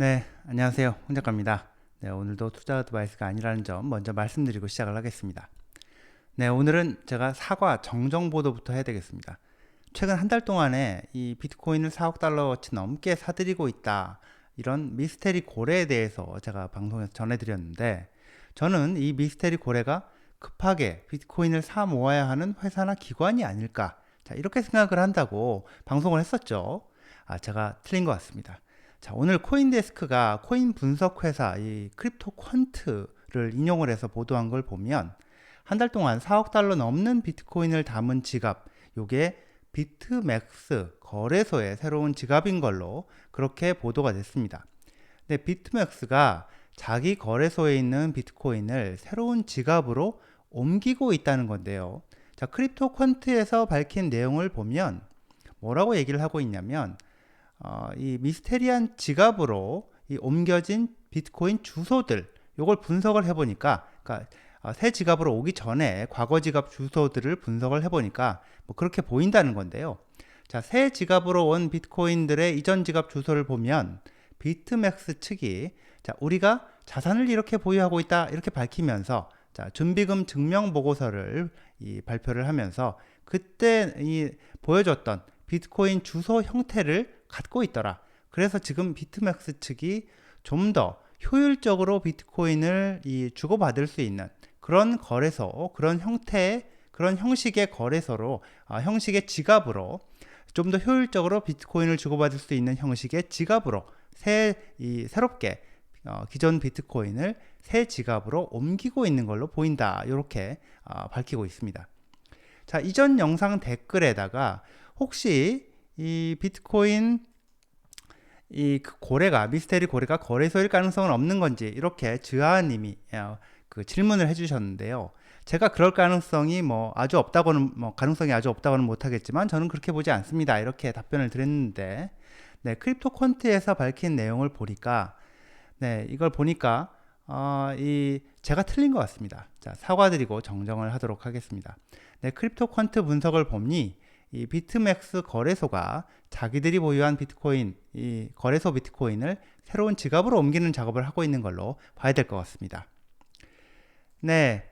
네, 안녕하세요. 홍 작가입니다. 네, 오늘도 투자 어드바이스가 아니라는 점 먼저 말씀드리고 시작을 하겠습니다. 네, 오늘은 제가 사과 정정 보도부터 해야 되겠습니다. 최근 한 달 동안에 이 비트코인을 4억 달러어치 넘게 사들이고 있다. 이런 미스테리 고래에 대해서 제가 방송에서 전해드렸는데 저는 이 미스테리 고래가 급하게 비트코인을 사 모아야 하는 회사나 기관이 아닐까. 자, 이렇게 생각을 한다고 방송을 했었죠. 아, 제가 틀린 것 같습니다. 자, 오늘 코인데스크가 코인 분석 회사 이 크립토 퀀트를 인용을 해서 보도한 걸 보면 한 달 동안 4억 달러 넘는 비트코인을 담은 지갑, 요게 비트맥스 거래소의 새로운 지갑인 걸로 그렇게 보도가 됐습니다. 근데 비트맥스가 자기 거래소에 있는 비트코인을 새로운 지갑으로 옮기고 있다는 건데요. 자, 크립토 퀀트에서 밝힌 내용을 보면 뭐라고 얘기를 하고 있냐면 어, 이 미스테리한 지갑으로 이 옮겨진 비트코인 주소들 요걸 분석을 해보니까 그러니까 어, 새 지갑으로 오기 전에 과거 지갑 주소들을 분석을 해보니까 뭐 그렇게 보인다는 건데요. 자, 새 지갑으로 온 비트코인들의 이전 지갑 주소를 보면 비트맥스 측이 자, 우리가 자산을 이렇게 보유하고 있다 이렇게 밝히면서 자, 준비금 증명 보고서를 이 발표를 하면서 그때 이 보여줬던 비트코인 주소 형태를 갖고 있더라. 그래서 지금 비트맥스 측이 좀 더 효율적으로 비트코인을 이 주고받을 수 있는 그런 거래소, 그런 형태의 그런 형식의 거래소로 아, 형식의 지갑으로 좀 더 효율적으로 비트코인을 주고받을 수 있는 형식의 지갑으로 새 이 새롭게 어, 기존 비트코인을 새 지갑으로 옮기고 있는 걸로 보인다. 이렇게 어, 밝히고 있습니다. 자, 이전 영상 댓글에다가 혹시 이 비트코인 이그 고래가 미스테리 고래가 거래소일 가능성은 없는 건지 이렇게 즈아님이 어, 그 질문을 해주셨는데요. 제가 그럴 가능성이 뭐 아주 없다고는 뭐 가능성이 아주 없다고는 못하겠지만 저는 그렇게 보지 않습니다. 이렇게 답변을 드렸는데 네 크립토 콘트에서 밝힌 내용을 보니까 네 이걸 보니까 어, 이 제가 틀린 것 같습니다. 자 사과드리고 정정을 하도록 하겠습니다. 네 크립토 퀀트 분석을 보니 이 비트맥스 거래소가 자기들이 보유한 비트코인, 이 거래소 비트코인을 새로운 지갑으로 옮기는 작업을 하고 있는 걸로 봐야 될 것 같습니다. 네,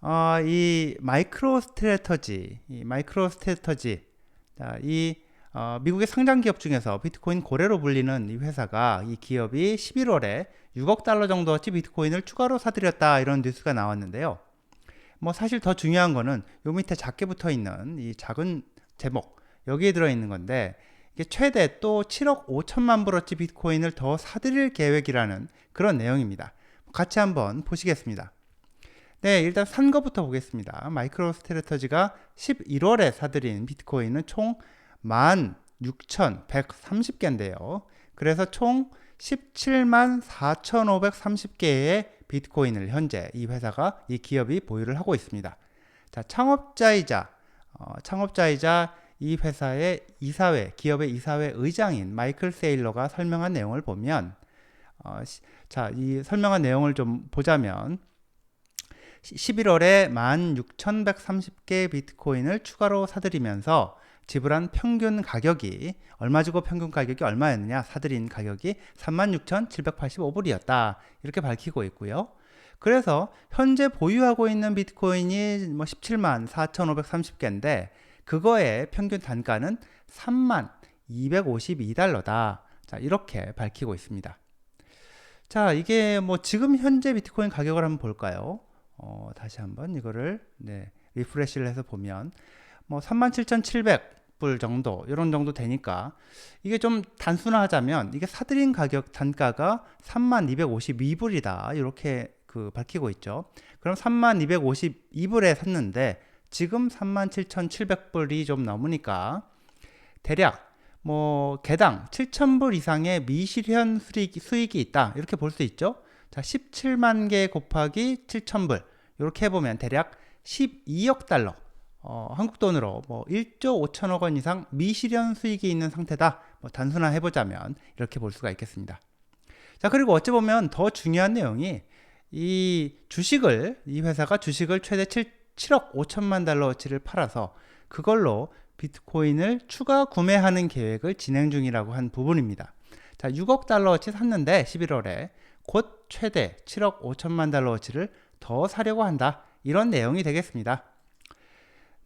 어, 이 마이크로 스트레터지, 이 마이크로 스트레터지, 자, 이 어, 미국의 상장 기업 중에서 비트코인 고래로 불리는 이 회사가 이 기업이 11월에 6억 달러 정도어치 비트코인을 추가로 사들였다 이런 뉴스가 나왔는데요. 뭐 사실 더 중요한 거는 요 밑에 작게 붙어 있는 이 작은 제목 여기에 들어있는 건데 이게 최대 또 7억 5천만 불어치 비트코인을 더 사들일 계획이라는 그런 내용입니다. 같이 한번 보시겠습니다. 네, 일단 산 거부터 보겠습니다. 마이크로 스트레터지가 11월에 사들인 비트코인은 총 16,130개인데요. 그래서 총 17만 4,530개의 비트코인을 현재 이 회사가 이 기업이 보유를 하고 있습니다. 자, 창업자이자 어, 창업자이자 이 회사의 이사회, 기업의 이사회 의장인 마이클 세일러가 설명한 내용을 보면, 어, 시, 자, 이 설명한 내용을 좀 보자면, 11월에 16,130개 비트코인을 추가로 사들이면서 지불한 평균 가격이 얼마 주고 평균 가격이 얼마였느냐 사들인 가격이 36,785불이었다 이렇게 밝히고 있고요. 그래서 현재 보유하고 있는 비트코인이 뭐 17만 4,530개인데 그거의 평균 단가는 3만 252달러다. 자, 이렇게 밝히고 있습니다. 자, 이게 뭐 지금 현재 비트코인 가격을 한번 볼까요? 어, 다시 한번 이거를 네, 리프레시를 해서 보면 뭐 37,700불 정도 이런 정도 되니까 이게 좀 단순화하자면 이게 사들인 가격 단가가 3252불이다 이렇게 그 밝히고 있죠. 그럼 3252불에 샀는데 지금 37,700불이 좀 넘으니까 대략 뭐 개당 7,000불 이상의 미실현 수익이, 수익이 있다 이렇게 볼 수 있죠. 자, 17만 개 곱하기 7,000불 이렇게 해보면 대략 12억 달러 어, 한국 돈으로 뭐 1조 5천억 원 이상 미실현 수익이 있는 상태다. 뭐 단순화 해보자면 이렇게 볼 수가 있겠습니다. 자 그리고 어찌 보면 더 중요한 내용이 이 주식을 이 회사가 주식을 최대 7, 7억 5천만 달러어치를 팔아서 그걸로 비트코인을 추가 구매하는 계획을 진행 중이라고 한 부분입니다. 자, 6억 달러어치 샀는데 11월에 곧 최대 7억 5천만 달러어치를 더 사려고 한다. 이런 내용이 되겠습니다.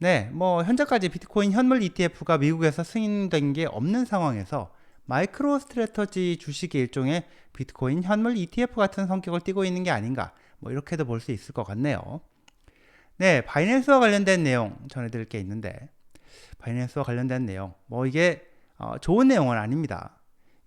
네, 뭐 현재까지 비트코인 현물 ETF가 미국에서 승인된 게 없는 상황에서 마이크로 스트레터지 주식의 일종의 비트코인 현물 ETF 같은 성격을 띠고 있는 게 아닌가 뭐 이렇게도 볼 수 있을 것 같네요. 네, 바이낸스와 관련된 내용 전해드릴 게 있는데 바이낸스와 관련된 내용 뭐 이게 어, 좋은 내용은 아닙니다.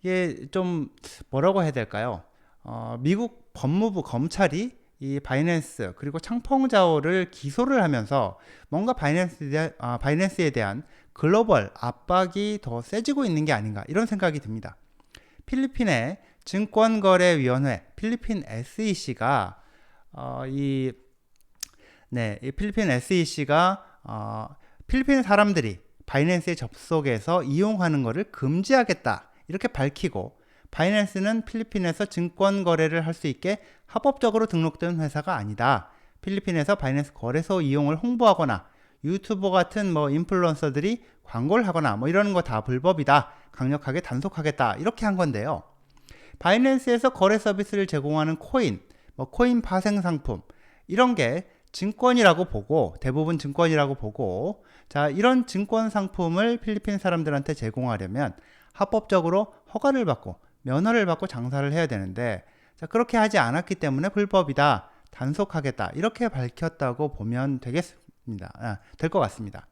이게 좀 뭐라고 해야 될까요? 어, 미국 법무부 검찰이 이 바이낸스 그리고 창펑자오를 기소를 하면서 뭔가 바이낸스에 대한, 아, 바이낸스에 대한 글로벌 압박이 더 세지고 있는 게 아닌가 이런 생각이 듭니다. 필리핀의 증권거래위원회 필리핀 SEC가 어, 이 네, 이 필리핀 SEC가 어, 필리핀 사람들이 바이낸스에 접속해서 이용하는 것을 금지하겠다 이렇게 밝히고 바이낸스는 필리핀에서 증권 거래를 할 수 있게 합법적으로 등록된 회사가 아니다. 필리핀에서 바이낸스 거래소 이용을 홍보하거나 유튜버 같은 뭐 인플루언서들이 광고를 하거나 뭐 이러는 거다 불법이다. 강력하게 단속하겠다. 이렇게 한 건데요. 바이낸스에서 거래 서비스를 제공하는 코인, 뭐 코인 파생 상품 이런 게 증권이라고 보고 대부분 증권이라고 보고 자 이런 증권 상품을 필리핀 사람들한테 제공하려면 합법적으로 허가를 받고 면허를 받고 장사를 해야 되는데 자 그렇게 하지 않았기 때문에 불법이다 단속하겠다 이렇게 밝혔다고 보면 되겠습니다. 아, 될것 같습니다.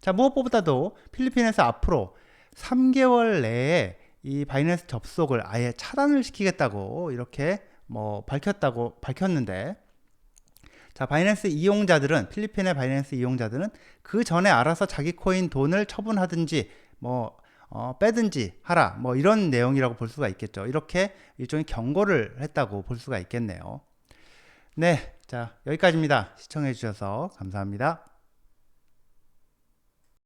자 무엇보다도 필리핀에서 앞으로 3개월 내에 이 바이낸스 접속을 아예 차단을 시키겠다고 이렇게 뭐 밝혔다고 밝혔는데 자, 바이낸스 이용자들은 필리핀의 바이낸스 이용자들은 그 전에 알아서 자기 코인 돈을 처분하든지 뭐 어, 빼든지 하라 뭐 이런 내용이라고 볼 수가 있겠죠. 이렇게 일종의 경고를 했다고 볼 수가 있겠네요. 네, 자 여기까지입니다. 시청해 주셔서 감사합니다.